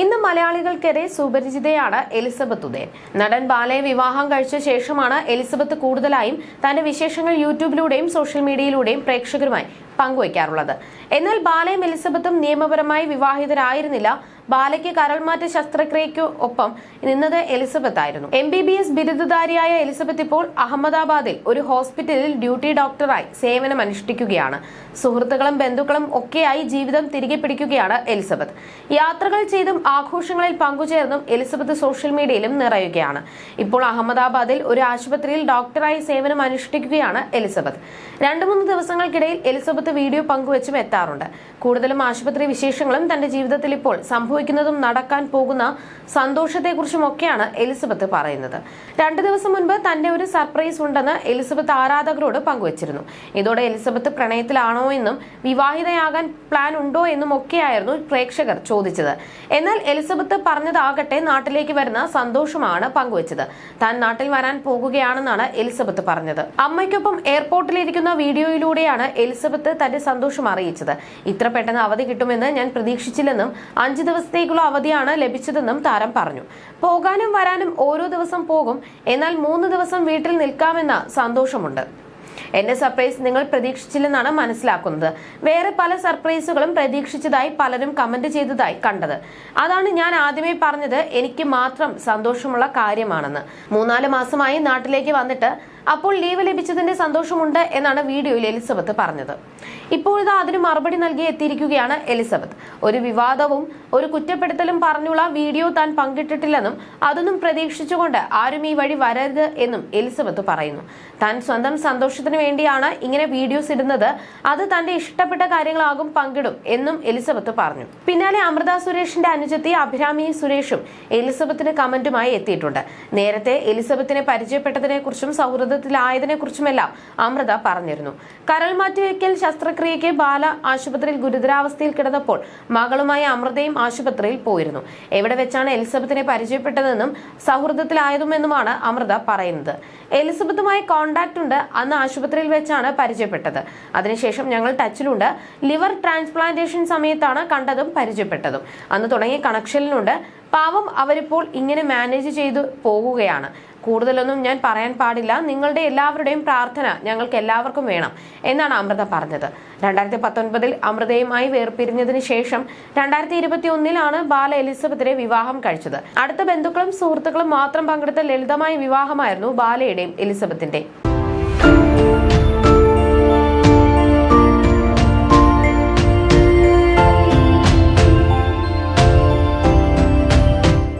ഇന്ന് മലയാളികൾക്കേറെ സുപരിചിതയാണ് എലിസബത്ത് ഉദയൻ. നടൻ ബാലയെ വിവാഹം കഴിച്ച ശേഷമാണ് എലിസബത്ത് കൂടുതലായും തന്റെ വിശേഷങ്ങൾ യൂട്യൂബിലൂടെയും സോഷ്യൽ മീഡിയയിലൂടെയും പ്രേക്ഷകരുമായി പങ്കുവയ്ക്കാറുള്ളത്. എന്നാൽ ബാലയും എലിസബത്തും നിയമപരമായി വിവാഹിതരായിരുന്നില്ല. ബാലയ്ക്ക് കരൾമാറ്റ ശസ്ത്രക്രിയയ്ക്ക് ഒപ്പം നിന്നത് എലിസബത്ത് ആയിരുന്നു എം ബി ബി എസ് ബിരുദധാരിയായ എലിസബത്ത് ഇപ്പോൾ അഹമ്മദാബാദിൽ ഒരു ഹോസ്പിറ്റലിൽ ഡ്യൂട്ടി ഡോക്ടറായി സേവനം അനുഷ്ഠിക്കുകയാണ് സുഹൃത്തുക്കളും ബന്ധുക്കളും ഒക്കെയായി ജീവിതം തിരികെ പിടിക്കുകയാണ് എലിസബത്ത്. യാത്രകൾ ചെയ്തും ആഘോഷങ്ങളിൽ പങ്കുചേർന്നും എലിസബത്ത് സോഷ്യൽ മീഡിയയിലും നിറയുകയാണ്. ഇപ്പോൾ അഹമ്മദാബാദിൽ ഒരു ആശുപത്രിയിൽ ഡോക്ടറായി സേവനം അനുഷ്ഠിക്കുകയാണ് എലിസബത്ത്. രണ്ടു മൂന്ന് ദിവസങ്ങൾക്കിടയിൽ എലിസബത്ത് വീഡിയോ പങ്കുവച്ചും എത്താറുണ്ട്. കൂടുതലും ആശുപത്രി വിശേഷങ്ങളും തന്റെ ജീവിതത്തിൽ ഇപ്പോൾ സംഭവിക്കുന്നതും നടക്കാൻ പോകുന്ന സന്തോഷത്തെക്കുറിച്ചും ഒക്കെയാണ് എലിസബത്ത് പറയുന്നത്. രണ്ടു ദിവസം മുൻപ് തന്റെ ഒരു സർപ്രൈസ് ഉണ്ടെന്ന് എലിസബത്ത് ആരാധകരോട് പങ്കുവച്ചിരുന്നു. ഇതോടെ എലിസബത്ത് പ്രണയത്തിലാണോ എന്നും വിവാഹിതയാകാൻ പ്ലാൻ ഉണ്ടോ എന്നും ഒക്കെയായിരുന്നു പ്രേക്ഷകർ ചോദിച്ചത്. എന്നാൽ എലിസബത്ത് പറഞ്ഞതാകട്ടെ നാട്ടിലേക്ക് വരുന്ന സന്തോഷമാണ് പങ്കുവച്ചത്. താൻ നാട്ടിൽ വരാൻ പോകുകയാണെന്നാണ് എലിസബത്ത് പറഞ്ഞത്. അമ്മയ്ക്കൊപ്പം എയർപോർട്ടിലിരിക്കുന്ന വീഡിയോയിലൂടെയാണ് എലിസബത്ത് തന്റെ സന്തോഷം അറിയിച്ചത്. ഇത്ര പെട്ടെന്ന് അവധി കിട്ടുമെന്ന് ഞാൻ പ്രതീക്ഷിച്ചില്ലെന്നും അഞ്ചു ദിവസത്തേക്കുള്ള അവധിയാണ് ലഭിച്ചതെന്നും താരം പറഞ്ഞു. പോകാനും വരാനും ഓരോ ദിവസം പോകും എന്നാൽ മൂന്ന് ദിവസം വീട്ടിൽ നിൽക്കാമെന്ന സന്തോഷമുണ്ട്. എന്റെ സർപ്രൈസ് നിങ്ങൾ പ്രതീക്ഷിച്ചില്ലെന്നാണ് മനസ്സിലാക്കുന്നത്. വേറെ പല സർപ്രൈസുകളും പ്രതീക്ഷിച്ചതായി പലരും കമന്റ് ചെയ്തതായി കണ്ടത്. അതാണ് ഞാൻ ആദ്യമേ പറഞ്ഞത്. എനിക്ക് മാത്രം സന്തോഷമുള്ള കാര്യമാണെന്ന്. മൂന്നാൽ മാസമായി നാട്ടിലേക്ക് വന്നിട്ട് അപ്പോൾ ലീവ് ലഭിച്ചതിന്റെ സന്തോഷമുണ്ട് എന്നാണ് വീഡിയോയിൽ എലിസബത്ത് പറഞ്ഞത്. ഇപ്പോഴിതാ അതിന് മറുപടി നൽകി എത്തിയിരിക്കുകയാണ് എലിസബത്ത്. ഒരു വിവാദവും ഒരു കുറ്റപ്പെടുത്തലും പറഞ്ഞുള്ള വീഡിയോ താൻ പങ്കിട്ടിട്ടില്ലെന്നും അതൊന്നും പ്രതീക്ഷിച്ചുകൊണ്ട് ആരും ഈ വഴി വരരുത് എന്നും എലിസബത്ത് പറയുന്നു. താൻ സ്വന്തം സന്തോഷത്തിന് വേണ്ടിയാണ് ഇങ്ങനെ വീഡിയോസ് ഇടുന്നത്. അത് തന്റെ ഇഷ്ടപ്പെട്ട കാര്യങ്ങളാകും പങ്കിടും എന്നും എലിസബത്ത് പറഞ്ഞു. പിന്നാലെ അമൃത സുരേഷിന്റെ അനുജത്തി അഭിരാമി സുരേഷും എലിസബത്തിന് കമന്റുമായി എത്തിയിട്ടുണ്ട്. നേരത്തെ എലിസബത്തിനെ പരിചയപ്പെട്ടതിനെ കുറിച്ചും സൗഹൃദത്തിലായതിനെ കുറിച്ചുമെല്ലാം അമൃത പറഞ്ഞിരുന്നു. കരൾ മാറ്റിവെക്കൽ ശസ്ത്രക്രിയയ്ക്ക് ബാല ആശുപത്രിയിൽ ഗുരുതരാവസ്ഥയിൽ കിടന്നപ്പോൾ മകളുമായി അമൃതയും ആശുപത്രിയിൽ പോയിരുന്നു. എവിടെ വെച്ചാണ് എലിസബത്തിനെ പരിചയപ്പെട്ടതെന്നും സൗഹൃദത്തിലായതുമെന്നുമാണ് അമൃത പറയുന്നത്. എലിസബത്തുമായി കോണ്ടാക്ട് ഉണ്ട്. അന്ന് ആശുപത്രിയിൽ വെച്ചാണ് പരിചയപ്പെട്ടത്. അതിനുശേഷം ഞങ്ങൾ ടച്ചിലുണ്ട്. ലിവർ ട്രാൻസ്പ്ലാന്റേഷൻ സമയത്താണ് കണ്ടതും പരിചയപ്പെട്ടതും. അന്ന് തുടങ്ങിയ കണക്ഷനിലുണ്ട്. പാവം അവരിപ്പോൾ ഇങ്ങനെ മാനേജ് ചെയ്തു പോകുകയാണ്. കൂടുതലൊന്നും ഞാൻ പറയാൻ പാടില്ല. നിങ്ങളുടെ എല്ലാവരുടെയും പ്രാർത്ഥന ഞങ്ങൾക്ക് എല്ലാവർക്കും വേണം എന്നാണ് അമൃത പറഞ്ഞത്. രണ്ടായിരത്തി പത്തൊൻപതിൽ അമൃതയുമായി വേർപിരിഞ്ഞതിന് ശേഷം രണ്ടായിരത്തി ഇരുപത്തി ഒന്നിലാണ് ബാല എലിസബത്തിനെ വിവാഹം കഴിച്ചത്. അടുത്ത ബന്ധുക്കളും സുഹൃത്തുക്കളും മാത്രം പങ്കെടുത്ത ലളിതമായ വിവാഹമായിരുന്നു ബാലയുടെയും എലിസബത്തിന്റെയും.